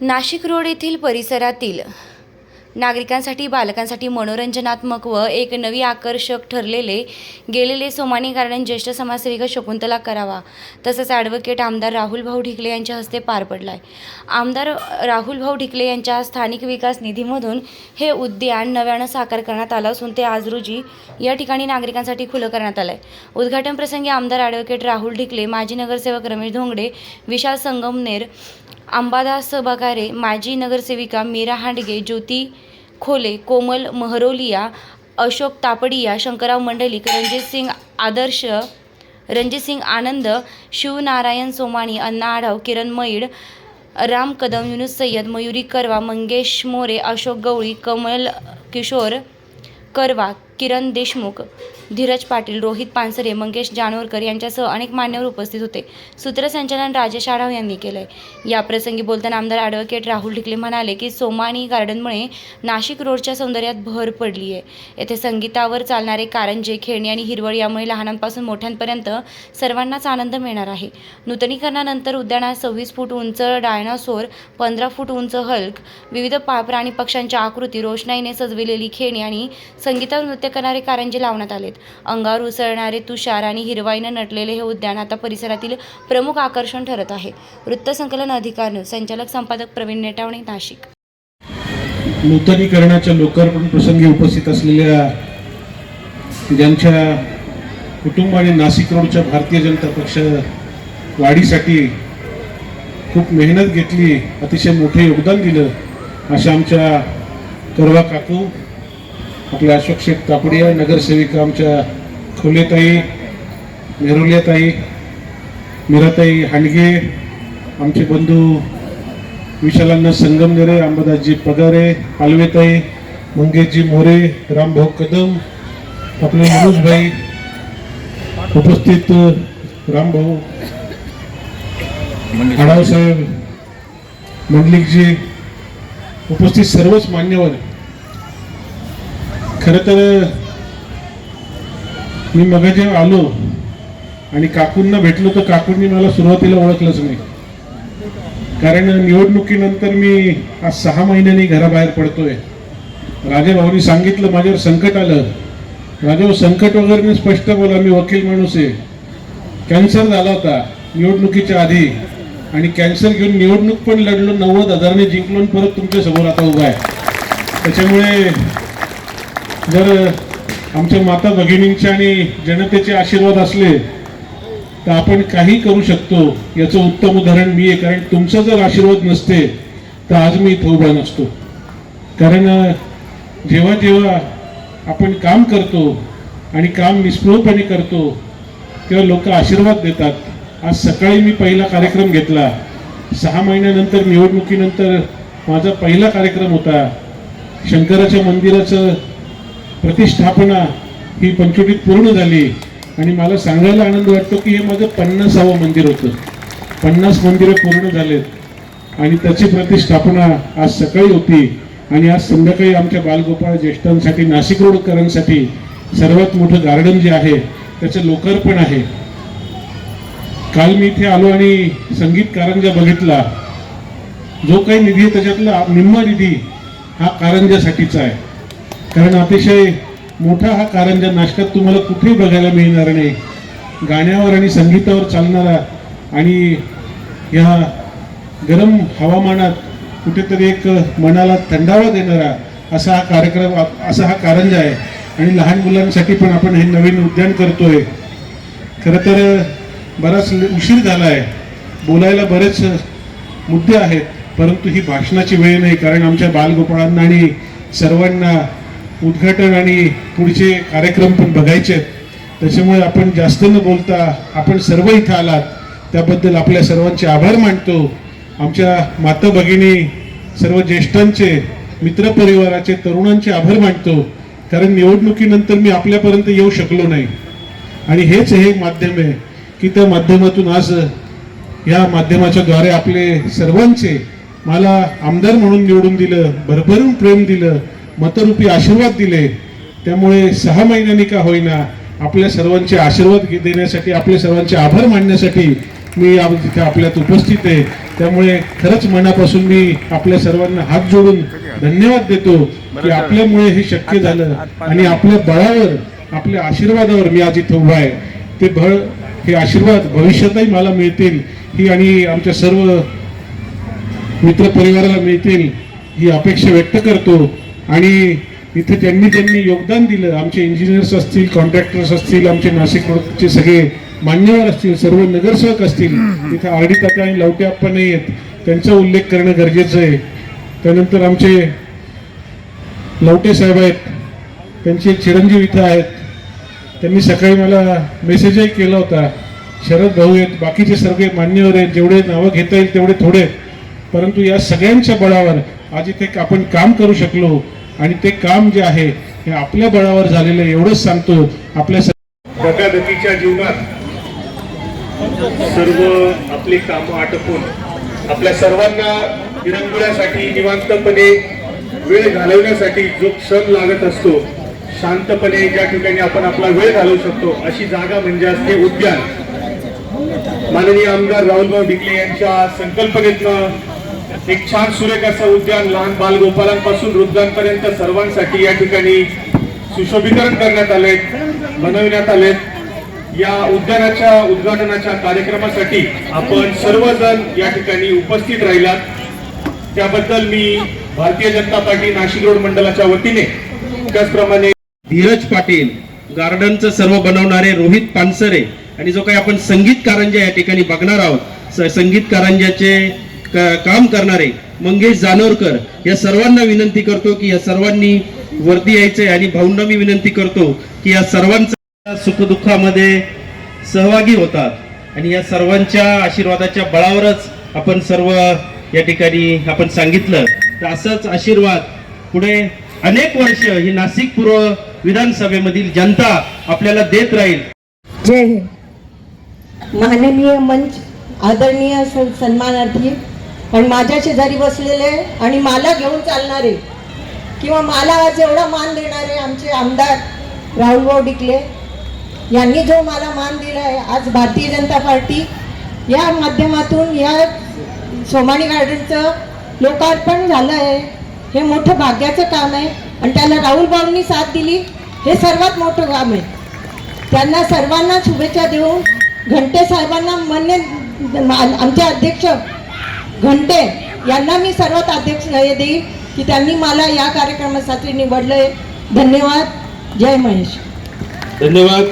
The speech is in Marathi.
नाशिक रोड येथील परिसरातील नागरिकांसाठी बालकांसाठी मनोरंजनात्मक व एक नवी आकर्षक ठरलेले गेलेले सोमानी गार्डन ज्येष्ठ समाजसेविका शकुंतला करावा तसंच ॲडव्होकेट आमदार राहुल भाऊ ढिकले यांच्या हस्ते पार पडला आहे आमदार राहुल भाऊ ढिकले यांच्या स्थानिक विकास निधीमधून हे उद्यान नव्यानं साकार करण्यात आलं असून ते आज रोजी या ठिकाणी नागरिकांसाठी खुलं करण्यात आलं आहे उद्घाटन प्रसंगी आमदार ॲडव्होकेट राहुल ढिकले माजी नगरसेवक रमेश धोंगडे विशाल संगमनेर अंबादास बगारे माजी नगरसेविका मीरा हांडगे ज्योती खोले कोमल महरोलिया अशोक तापडिया शंकरराव मंडलिक रणजित सिंग आदर्श रणजित सिंग आनंद शिवनारायण सोमाणी अण्णा आढाव किरण मैड राम कदम युनुस सय्यद मयुरी करवा मंगेश मोरे अशोक गवळी कमल किशोर करवा किरण देशमुख धीरज पाटील रोहित पानसरे मंगेश जानोरकर यांच्यासह अनेक मान्यवर उपस्थित होते. सूत्रसंचालन राजेश आढाव यांनी केलंय. या प्रसंगी बोलताना आमदार ॲडव्होकेट राहुल ढिकले म्हणाले की सोमानी गार्डनमुळे नाशिक रोडच्या सौंदर्यात भर पडली आहे येथे संगीतावर चालणारे कारंजे खेळणी आणि हिरवळ यामुळे लहानांपासून मोठ्यांपर्यंत सर्वांनाच आनंद मिळणार आहे. नूतनीकरणानंतर उद्यानात सव्वीस फूट उंच डायनासोर पंधरा फूट उंच हल्क विविध प्राणी पक्ष्यांच्या आकृती रोषणाईने सजविलेली खेळणी आणि संगीतावर नृत्य करणारे कारंजे लावण्यात आले अंगावर उसळणारे तुषार आणि हिरवाईनं नटलेले हे उद्यान आता परिसरातील प्रमुख आकर्षण ठरत आहे. वृत्तसंकलन अधिकार संचालक संपादक प्रवीण नेटावणे नाशिक. नूतनीकरणाच्या लोकार्पण प्रसंगी उपस्थित असलेल्या ज्यांच्या कुटुंबाने नाशिक रोडच्या भारतीय जनता पक्ष वाढीसाठी खूप मेहनत घेतली अतिशय मोठे योगदान दिलं अशा आमच्या करवा काकू आपल्या अशोक शेठ कापडिया नगरसेविका आमच्या खोलेताई नेरुलेताई मिराताई हांडगे आमचे बंधू विशालांना संगमनेरे अंबादासजी पगारे पालवेताई मंगेशजी मोरे रामभाऊ कदम आपले मनोजभाई उपस्थित रामभाऊ आढावसाहेब मंडलिकजी उपस्थित सर्वच मान्यवर खरं तर मी मग जेव्हा आलो आणि काकूंना भेटलो तर काकूंनी मला सुरुवातीला ओळखलंच नाही. कारण निवडणुकीनंतर मी आज सहा महिन्यांनी घराबाहेर पडतोय. राजाभाऊनी सांगितलं माझ्यावर संकट आलं. राजाभाऊ संकट वगैरे स्पष्ट बोला मी वकील माणूस आहे. कॅन्सर झाला होता निवडणुकीच्या आधी. आणि कॅन्सर घेऊन निवडणूक पण लढलो नव्वद हजाराने जिंकलो आणि परत तुमच्यासमोर आता उभा आहे. त्याच्यामुळे जर आमच्या माता भगिनींचे आणि जनतेचे आशीर्वाद असले तर आपण काही करू शकतो. याचं उत्तम उदाहरण मी आहे. कारण तुमचा जर आशीर्वाद नसते तर आज मी इथं उभा नसतो. कारण जेव्हा जेव्हा आपण काम करतो आणि काम निस्पृहपणे करतो तेव्हा लोक आशीर्वाद देतात. आज सकाळी मी पहिला कार्यक्रम घेतला. सहा महिन्यानंतर निवडणुकीनंतर माझा पहिला कार्यक्रम होता. शंकराच्या मंदिराचं प्रतिष्ठापना ही पंचवटीत पूर्ण झाली. आणि मला सांगायला आनंद वाटतो की हे माझं पन्नासावं मंदिर होतं. पन्नास मंदिरं पूर्ण झालेत. आणि त्याची प्रतिष्ठापना आज सकाळी होती. आणि आज संध्याकाळी आमच्या बालगोपाळ ज्येष्ठांसाठी नाशिक रोडकरांसाठी सर्वात मोठं गार्डन जे आहे त्याचं लोकार्पण आहे. काल मी इथे आलो आणि संगीत कारंजा बघितला. जो काही निधी आहे त्याच्यातला निम्मा निधी हा कारंजासाठीचा आहे. कारण अतिशय मोठा हा कारंजा नाशकात तुम्हाला कुठेही बघायला मिळणार नाही. गाण्यावर आणि संगीतावर चालणारा आणि ह्या गरम हवामानात कुठेतरी एक मनाला थंडावा देणारा असा हा कार्यक्रम असा हा कारंजा आहे. आणि लहान मुलांसाठी पण आपण हे नवीन उद्यान करतोय. खरं तर बराच उशीर झाला आहे बोलायला बरेच मुद्दे आहेत परंतु ही भाषणाची वेळ नाही. कारण आमच्या बालगोपाळांना आणि सर्वांना उद्घाटन आणि पुढचे कार्यक्रम पण बघायचे आहेत. त्याच्यामुळे आपण जास्त न बोलता आपण सर्व इथं आलात. त्याबद्दल आपल्या सर्वांचे आभार मानतो. आमच्या माता भगिनी सर्व ज्येष्ठांचे मित्रपरिवाराचे तरुणांचे आभार मानतो. कारण निवडणुकीनंतर मी आपल्यापर्यंत येऊ शकलो नाही. आणि हेच हे माध्यम आहे की त्या माध्यमातून आज या माध्यमाच्या द्वारे आपले सर्वांचे मला आमदार म्हणून निवडून दिलं भरभरून प्रेम दिलं मतरूपी आशीर्वाद दिले त्यामुळे सहा महिन्यांनी का होईना आपल्या सर्वांचे आशीर्वाद देण्यासाठी आपले सर्वांचे आभार मानण्यासाठी मी तिथे आपल्यात उपस्थित आहे. त्यामुळे खरंच मनापासून मी आपल्या सर्वांना हात जोडून धन्यवाद देतो की आपल्यामुळे हे शक्य झालं आणि आपल्या बळावर आपल्या आशीर्वादावर मी आज इथं उभा आहे. ते बळ हे आशीर्वाद भविष्यातही मला मिळतील ही आणि आमच्या सर्व मित्रपरिवाराला मिळतील ही अपेक्षा व्यक्त करतो. आणि इथे त्यांनी त्यांनी योगदान दिलं. आमचे इंजिनियर्स असतील कॉन्ट्रॅक्टर्स असतील आमचे नाशिक रोडचे सगळे मान्यवर असतील सर्व नगरसेवक असतील. इथे आर डी तात्या आणि लवटे आप्पा नाही आहेत. त्यांचा उल्लेख करणं गरजेचं आहे. त्यानंतर आमचे लवटे साहेब आहेत. त्यांचे चिरंजीव इथं आहेत. त्यांनी सकाळी मला मेसेजही केला होता. शरद भाऊ आहेत. बाकीचे सगळे मान्यवर आहेत. जेवढे नावं घेता येईल तेवढे थोडे. परंतु या सगळ्यांच्या बळावर आज इथे आपण काम करू शकलो. आणि ते काम जे आहे हे आपल्या बळावर झालेलं आहे एवढंच सांगतो आपल्या धकाधकीच्या जीवनात सर्व आपली कामं आटपून आपल्या सर्वांना विरंगुळ्यासाठी निवांतपणे वेळ घालवण्यासाठी जो क्षण लागत असतो शांतपणे ज्या ठिकाणी आपण आपला वेळ घालवू शकतो अशी जागा म्हणजे असते उद्यान. माननीय आमदार राहुलभाऊ ढिकले यांच्या संकल्पनेतनं एक छान सुरेख असं उद्यान लहान बालगोपालांपासून वृद्धांपर्यंत सर्वांसाठी या ठिकाणी सुशोभीकरण करण्यात आले बनविण्यात आलेत या उद्यानाच्या उद्घाटनाच्या कार्यक्रमासाठी आपण सर्वजण या ठिकाणी उपस्थित राहिलात. त्याबद्दल मी भारतीय जनता पार्टी नाशिक रोड मंडळाच्या वतीने त्याचप्रमाणे धीरज पाटील गार्डनचं सर्व बनवणारे रोहित पानसरे आणि जो काही आपण संगीत कारंजा या ठिकाणी बघणार आहोत संगीत कारंजाचे काम करणारे मंगेश जानोरकर या सर्वांना विनंती करतो की या सर्वांनी वरती यायचंय आणि भाऊंना मी विनंती करतो की या सर्वांचा सुखदुःखामध्ये सहभागी होतात. आणि या सर्वांच्या आशीर्वादाच्या बळावरच आपण सर्व या ठिकाणी आपण सांगितलं. तर असंच आशीर्वाद पुढे अनेक वर्ष ही नाशिक पूर्व विधानसभेमधील जनता आपल्याला देत राहील. जय हिंद. माननीय मंच आदरणीय सन्मानार्थी पण माझ्या शेजारी बसलेले आणि मला घेऊन चालणारे किंवा मला आज एवढा मान देणारे आमचे आमदार राहुलभाऊ डिकले यांनी जो मला मान दिला आहे आज भारतीय जनता पार्टी या माध्यमातून या सोमाणी गार्डनचं लोकार्पण झालं आहे. हे मोठं भाग्याचं काम आहे आणि त्याला राहुल भाऊंनी साथ दिली. हे सर्वात मोठं काम आहे. त्यांना सर्वांना शुभेच्छा देऊन घंटे साहेबांना मान्य आमचे अध्यक्ष घंटे. यांना मी सर्वात अध्यक्ष हे देईन की त्यांनी मला या कार्यक्रमासाठी निवडलंय. धन्यवाद. जय महेश. धन्यवाद.